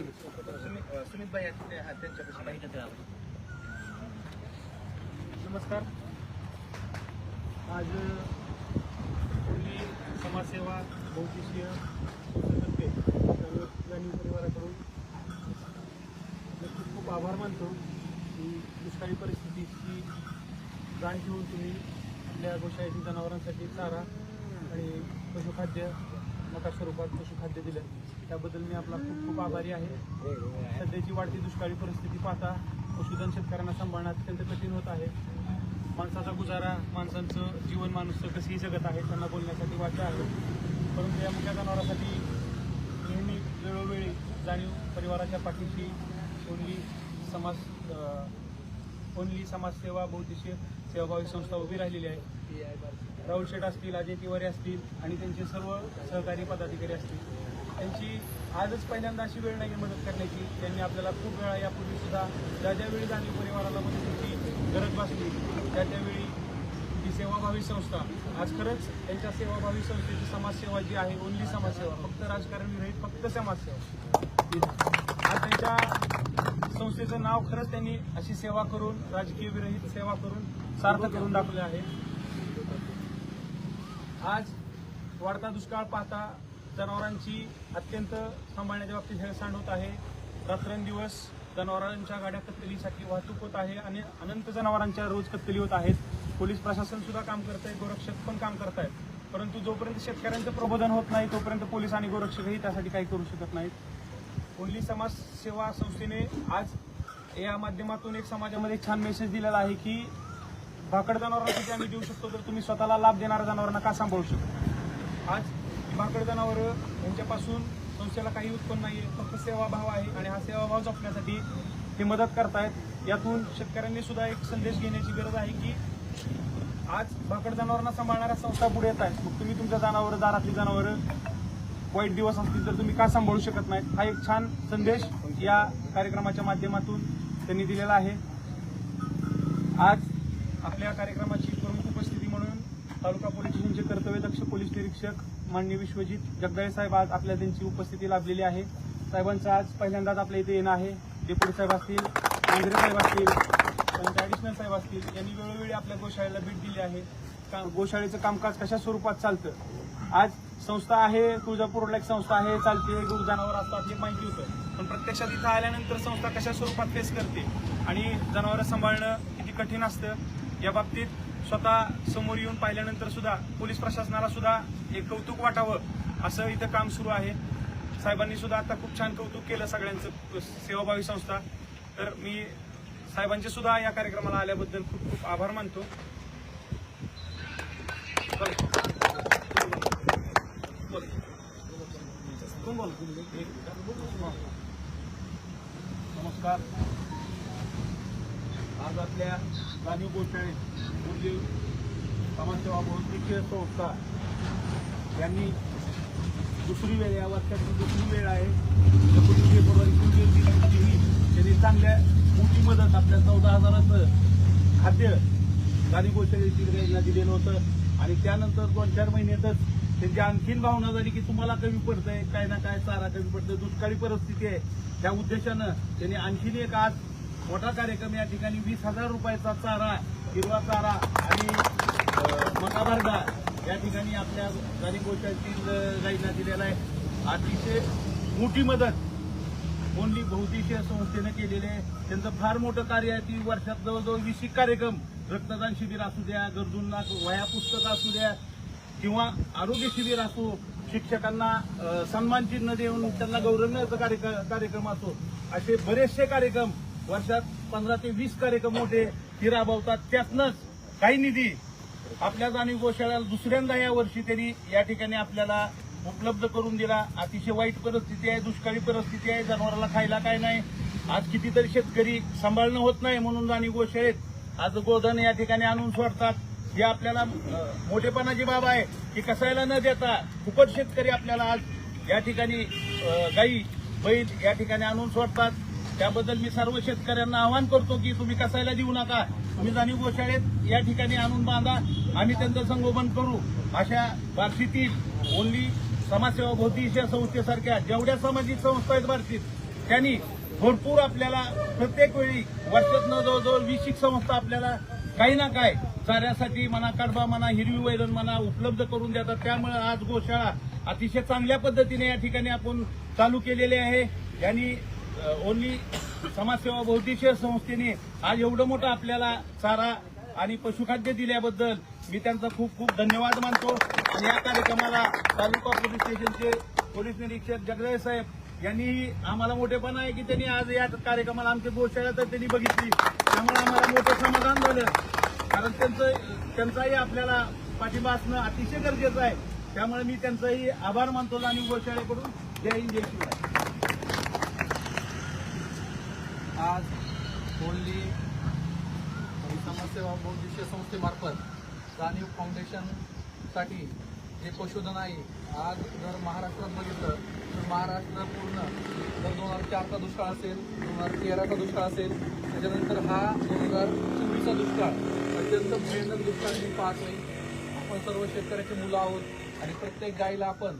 सुमित भाई नमस्कार. आज मी समाजसेवा बहुदेशीय ग्रामीण परिवाराकडून नक्कीच खूप आभार मानतो की दुष्काळी परिस्थितीची जाण घेऊन तुम्ही आपल्या गोशाळेतील जनावरांसाठी चारा आणि पशुखाद्य मोठ्या स्वरूपात पशुखाद्य दिलं. त्याबद्दल मी आपला खूप खूप आभारी आहे. सध्याची वाढती दुष्काळी परिस्थिती पाहता पशुधन शेतकऱ्यांना सांभाळणं अत्यंत कठीण होत आहे. माणसाचा गुजारा माणसांचं जीवन माणूस कसेही जगत आहे त्यांना बोलण्यासाठी वाचा आहे. परंतु या मुख्या जनावरांसाठी नेहमी वेळोवेळी जाणीव परिवाराच्या पाठीशी कोणी समाज ओनली समाजसेवा बहुद्देशीय सेवाभावी संस्था उभी राहिलेली आहे. राहुल शेठ असतील अजय तिवारी असतील आणि त्यांचे सर्व सहकारी पदाधिकारी असतील. त्यांची आजच पहिल्यांदा अशी वेळ नाही मदत करण्याची. त्यांनी आपल्याला खूप वेळा यापूर्वी सुद्धा ज्या ज्यावेळी जाणीव परिवाराला मदतीची गरज भासली त्या त्यावेळी ही सेवाभावी संस्था आज खरंच त्यांच्या सेवाभावी संस्थेची समाजसेवा जी आहे ओनली समाजसेवा फक्त राजकारण रहित फक्त समाजसेवा. आज त्यांच्या संस्थेचं नाव खरंच त्यांनी अशी सेवा करून राजकीय विरहित सेवा करून सार्थ करून दाखवले आहे. आज वाढता दुष्काळ पाहता जनावरांची अत्यंत सांभाळण्याच्या बाबतीत हेळसांड होत आहे. रात्रंदिवस जनावरांच्या गाड्या कत्तलीसाठी वाहतूक होत आहे आणि अनंत जनावरांच्या रोज कत्तली होत आहेत. पोलीस प्रशासन सुद्धा काम करत आहे गोरक्षक पण काम करत आहेत परंतु जोपर्यंत शेतकऱ्यांचं प्रबोधन होत नाही तोपर्यंत पोलीस आणि गोरक्षकही त्यासाठी काही करू शकत नाहीत. ओनली समाज सेवा संस्थेने आज या माध्यमातून एक समाजामध्ये एक छान मेसेज दिलेला आहे की भाकड जनावरांसाठी आम्ही देऊ शकतो तर तुम्ही स्वतःला लाभ देणाऱ्या जनावरांना का सांभाळू शकतो? आज भाकड जनावरं यांच्यापासून संस्थेला काही उत्पन्न नाही आहे फक्त सेवाभाव आहे आणि हा सेवाभाव जपण्यासाठी ते मदत करतायत. यातून शेतकऱ्यांनी सुद्धा एक संदेश घेण्याची गरज आहे की आज भाकड जनावरांना सांभाळणाऱ्या संस्था पुढे येत आहेत. मग तुम्ही तुमच्या जनावरं दारातली जनावरं वाईट दिवस असतील तर तुम्ही का सांभाळू शकत नाहीत? हा एक छान संदेश या कार्यक्रमाच्या माध्यमातून त्यांनी दिलेला आहे. आज आपल्या कार्यक्रमाची प्रमुख उपस्थिती म्हणून तालुका पोलीस स्टेशनचे कर्तव्यदक्ष पोलीस निरीक्षक माननीय विश्वजित जगदाळे साहेब आज आपल्या त्यांची उपस्थिती लाभलेली आहे. साहेबांचं आज पहिल्यांदाच आपल्या इथे येणं आहे. डेप्युटी साहेब असतील मांजरे साहेब असतील त्यांचे ॲडिशनल साहेब असतील यांनी वेळोवेळी आपल्या गोशाळेला भेट दिली आहे. का गोशाळेचं कामकाज कशा स्वरूपात चालतं? आज संस्था आहे तुळजापूरला एक संस्था आहे चालते दूध जनावर असतात हे माहिती होतं. पण प्रत्यक्षात इथं आल्यानंतर संस्था कशा स्वरूपात फेस करते? आणि जनावरं सांभाळणं किती कठीण असतं? या बाबतीत स्वतः समोर येऊन पाहिल्यानंतर सुद्धा पोलीस प्रशासनाला सुद्धा एक कौतुक वाटावं असं इथं काम सुरू आहे. साहेबांनी सुद्धा आता खूप छान कौतुक केलं सगळ्यांचं सेवाभावी संस्था. तर मी साहेबांचे सुद्धा या कार्यक्रमाला आल्याबद्दल खूप खूप आभार मानतो कोण बोल नमस्कार. आज आपल्या जाणीव गोष्टी पूर्वी समाजसेवा बहुद्देशीय संस्था यांनी दुसरी वेळ या वर्षाची दुसरी वेळ आहे. एकोणीस फेब्रुवारी त्यांनी चांगल्या मोठी मदत आपल्या चौदा हजाराचं खाद्य गाणी गोष्टी दिलेलं होतं. आणि त्यानंतर दोन चार महिन्यातच त्यांची आणखीन भावना झाली की तुम्हाला कमी पडतंय काय ना काय चारा कमी पडतंय दुष्काळी परिस्थिती आहे. त्या उद्देशानं त्यांनी आणखीन एक आज मोठा कार्यक्रम या ठिकाणी वीस हजार रुपयाचा चारा हिरवा चारा आणि अं, या ठिकाणी आपल्या गाणी गोष्टीतील गाईंना दिलेला आहे. अतिशय मोठी मदत ओनली बहुद्देशीय संस्थेनं केलेले आहे. त्यांचं फार मोठं कार्य आहे. ती वर्षात जवळजवळ वीस कार्यक्रम रक्तदान शिबिर असू द्या गरजूंना वह्या पुस्तकं असू द्या किंवा आरोग्य शिबिर असो शिक्षकांना सन्मान चिन्ह देऊन त्यांना गौरवण्याचा कार्यक्रम असो असे बरेचसे कार्यक्रम वर्षात पंधरा ते वीस कार्यक्रम मोठे ती राबवतात. त्यातनंच काही निधी आपल्या जाणीव गोशाळ्याला दुसऱ्यांदा या वर्षी त्यांनी या ठिकाणी आपल्याला उपलब्ध करून दिला. अतिशय वाईट परिस्थिती आहे दुष्काळी परिस्थिती आहे जनावराला खायला काय नाही. आज कितीतरी शेतकरी सांभाळणं होत नाही म्हणून जाणीव गोशाळेत आज गोधन या ठिकाणी आणून सोडतात. जे आपल्याला मोठेपणाची बाब आहे की कसायला न देता खूपच शेतकरी आपल्याला आज या ठिकाणी गाई बैल या ठिकाणी आणून सोडतात. त्याबद्दल मी सर्व शेतकऱ्यांना आवाहन करतो की तुम्ही कसायला देऊ नका. तुम्ही जाणीव गोशाळेत या ठिकाणी आणून बांधा. आम्ही त्यांचं संगोपन करू. अशा बार्शीतील ओनली समाजसेवा भोवतीच्या संस्थेसारख्या जेवढ्या सामाजिक संस्था आहेत बार्शीत त्यांनी भरपूर आपल्याला प्रत्येक वेळी वर्षातनं जवळजवळ वीस एक संस्था आपल्याला काही ना काय चाऱ्यासाठी म्हणा कडबा म्हणा हिरवी वैरण म्हणा उपलब्ध करून देतात. त्यामुळे आज गोशाळा अतिशय चांगल्या पद्धतीने या ठिकाणी आपण चालू केलेले आहे. यांनी ओन्ली समाजसेवा बहुद्देशीय संस्थेने आज एवढं मोठं आपल्याला चारा आणि पशुखाद्य दिल्याबद्दल मी त्यांचा खूप खूप धन्यवाद मानतो. आणि या कार्यक्रमाला तालुका पोलीस स्टेशनचे पोलीस निरीक्षक जगदय साहेब यांनी आम्हाला मोठेपणा आहे की त्यांनी आज या कार्यक्रमाला आमच्या गोशाळा तर त्यांनी बघितली. त्यामुळे आम्हाला मोठं समाधान झालं. कारण त्यांचं त्यांचाही आपल्याला पाठिंबा असणं अतिशय गरजेचं आहे. त्यामुळे मी त्यांचाही आभार मानतो आणि गोशाळेकडून जय हिंद जय शिवराय. आज कोल्ली समाजसेवा बहुद्देशीय संस्थेमार्फत जाणीव फाउंडेशनसाठी जे पशुधन आहे आज जर महाराष्ट्रात बघितलं तर महाराष्ट्र पूर्ण जर दोन हजार चारचा दुष्काळ असेल दोन हजार तेराचा दुष्काळ असेल त्याच्यानंतर हा दोन हजार चोवीसचा दुष्काळ अत्यंत भयानक दुष्काळ मी पाहत नाही. आपण सर्व शेतकऱ्याची मुलं आहोत आणि प्रत्येक गाईला आपण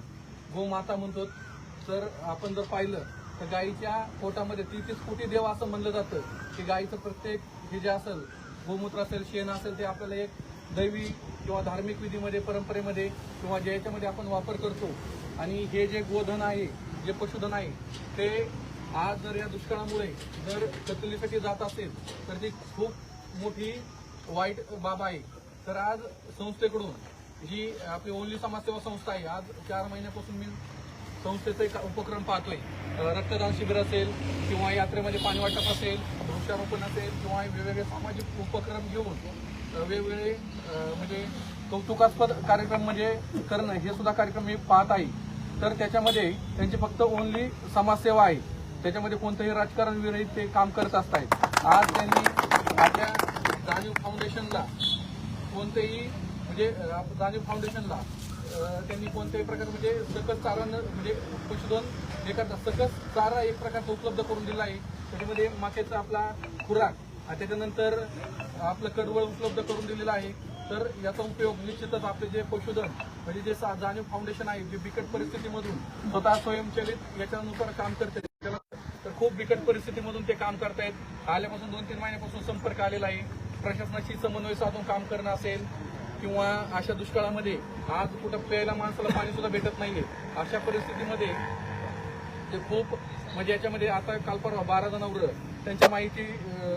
गोमाता म्हणतो. तर आपण जर पाहिलं तर गाईच्या पोटामध्ये तीस कोटी देव असं म्हणलं जातं की गाईचं प्रत्येक हे जे असेल गोमूत्र असेल शेण असेल ते आपल्याला एक दैवी किंवा धार्मिक विधीमध्ये परंपरेमध्ये किंवा ज्या याच्यामध्ये आपण वापर करतो. आणि हे जे गोधन आहे जे पशुधन आहे ते आज जर या दुष्काळामुळे जर कतलीसाठी जात असेल तर ती खूप मोठी वाईट बाब आहे. तर आज संस्थेकडून जी आपली ओनली समाजसेवा संस्था आहे आज चार महिन्यापासून मी संस्थेचा एक उपक्रम पाहतोय. रक्तदान शिबिर असेल किंवा यात्रेमध्ये पाणी वाटप असेल वृक्षारोपण असेल किंवा वेगवेगळे सामाजिक उपक्रम घेऊन वेगवेगळे म्हणजे कौतुकास्पद कार्यक्रम म्हणजे करणं हे सुद्धा कार्यक्रम मी पाहत आहे. तर त्याच्यामध्ये त्यांची फक्त ओनली समाजसेवा आहे. त्याच्यामध्ये कोणतंही राजकारण विरहित ते काम करत असतायत. आज त्यांनी आपल्या जाणीव फाउंडेशनला कोणतेही म्हणजे जाणीव फाउंडेशनला त्यांनी कोणत्याही प्रकार म्हणजे सकस चारा न- म्हणजे पशुधन हे करतात सकस चारा एक प्रकारचा उपलब्ध करून दिला आहे. त्याच्यामध्ये माक्याचा आपला खुराक आणि त्याच्यानंतर आपलं कडवळ उपलब्ध करून दिलेलं आहे. तर याचा उपयोग निश्चितच आपले जे पशुधन म्हणजे जे सा- जाणीव फाउंडेशन आहे जे बिकट परिस्थितीमधून स्वतः स्वयंचलित याच्यानुसार काम करते तर खूप बिकट परिस्थितीमधून ते काम करतायत. आल्यापासून दोन तीन महिन्यापासून संपर्क आलेला आहे. प्रशासनाशी समन्वय साधून काम करणं असेल किंवा अशा दुष्काळामध्ये आज कुठं प्यायला माणसाला पाणी सुद्धा भेटत नाहीये अशा परिस्थितीमध्ये ते खूप म्हणजे याच्यामध्ये आता काल परवा बारा जनावर त्यांची माहिती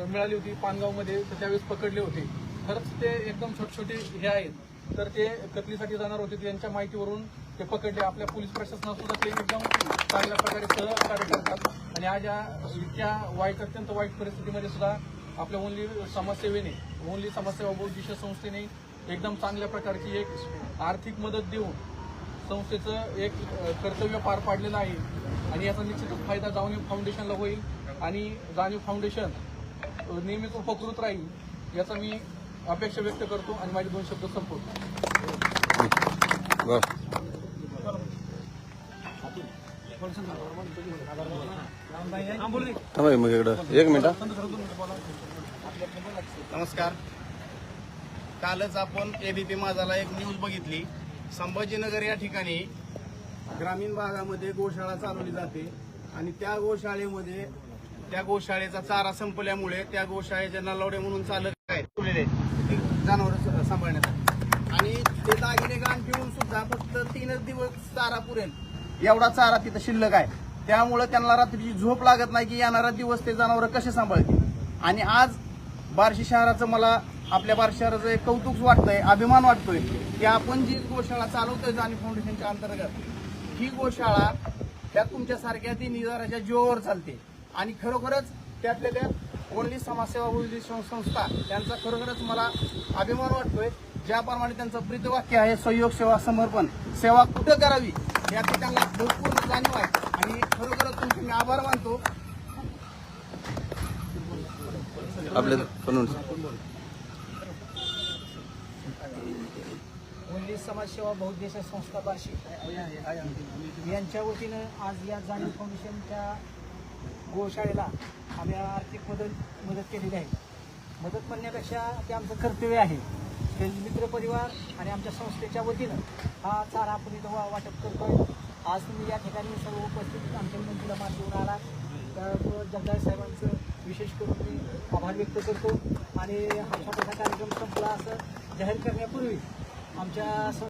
मिळाली होती पानगावमध्ये तर त्यावेळेस पकडले होते. खरंच ते एकदम छोटे छोटे हे आहेत. तर ते कतलीसाठी जाणार होते त्यांच्या माहितीवरून ते पकडले. आपल्या पोलीस प्रशासनात सुद्धा ते एकदम चांगल्या प्रकारे सहकार्य करतात. आणि आज या इतक्या वाईट अत्यंत वाईट परिस्थितीमध्ये सुद्धा आपल्या ओनली समाजसेवेने ओनली समाजसेवा बहुद्देशीय संस्थेने एकदम चांगल्या प्रकारची एक आर्थिक मदत देऊन संस्थेचं एक कर्तव्य पार पाडलेलं आहे. आणि याचा निश्चितच फायदा जाणीव फाउंडेशनला होईल आणि जाणीव फाउंडेशन नेहमीच उपकृत राहील याचा मी अपेक्षा व्यक्त करतो आणि माझे दोन शब्द संपवतो. थांबा मग इकडं. एक मिनिट नमस्कार. कालच आपण एबीपी माझाला एक न्यूज बघितली. संभाजीनगर या ठिकाणी ग्रामीण भागामध्ये गोशाळा चालवली जाते आणि त्या गोशाळेमध्ये त्या गोशाळेचा चारा संपल्यामुळे त्या गोशाळेच्या नलवडे म्हणून चालक आहेत. जनावर सांभाळण्यासाठी आणि ते दागिने गाण पिऊन सुद्धा फक्त तीनच दिवस चारा पुरेल. एवढा चारा तिथं शिल्लक आहे. त्यामुळे त्यांना रात्रीची झोप लागत नाही की येणारा दिवस ते जनावर कसे सांभाळतील? आणि आज बार्शी शहराचं मला आपल्या बार्शी शहराचं एक कौतुक वाटतंय अभिमान वाटतोय की आपण जी गोशाळा चालवतोय जाणी फाउंडेशनच्या अंतर्गत ही गोशाळा त्या तुमच्यासारख्या ती निजाराच्या जीवावर चालते. आणि खरोखरच त्यातल्या त्यात ओनली समाजसेवा संस्था त्यांचा खरोखरच मला अभिमान वाटतोय. ज्याप्रमाणे त्यांचं प्रीतवाक्य आहे सहयोग सेवा समर्पण सेवा कुठं करावी? याची त्यांना भरपूर जाणीव आहे. आणि खरोखरच तुमचे मी आभार मानतो. आपल्या म्हणून वल्ली समाजसेवा बहुद्देशीय संस्था बार्शी. यांच्या वतीनं आज या जाणीव फाउंडेशनच्या गोशाळेला आम्ही आर्थिक मदत मदत केलेली आहे. मदत म्हणण्यापेक्षा ते आमचं कर्तव्य आहे. ते मित्र परिवार आणि आमच्या संस्थेच्या वतीनं हा चारा आपण इथं वा- वाटप करतोय. आज तुम्ही या ठिकाणी सर्व उपस्थित आमच्या विनंतीला मान देऊन आला तर साहेबांचं विशेष करून मी आभार व्यक्त करतो. आणि हा छोटासा कार्यक्रम संपला असं जाहीर करण्यापूर्वी आमच्या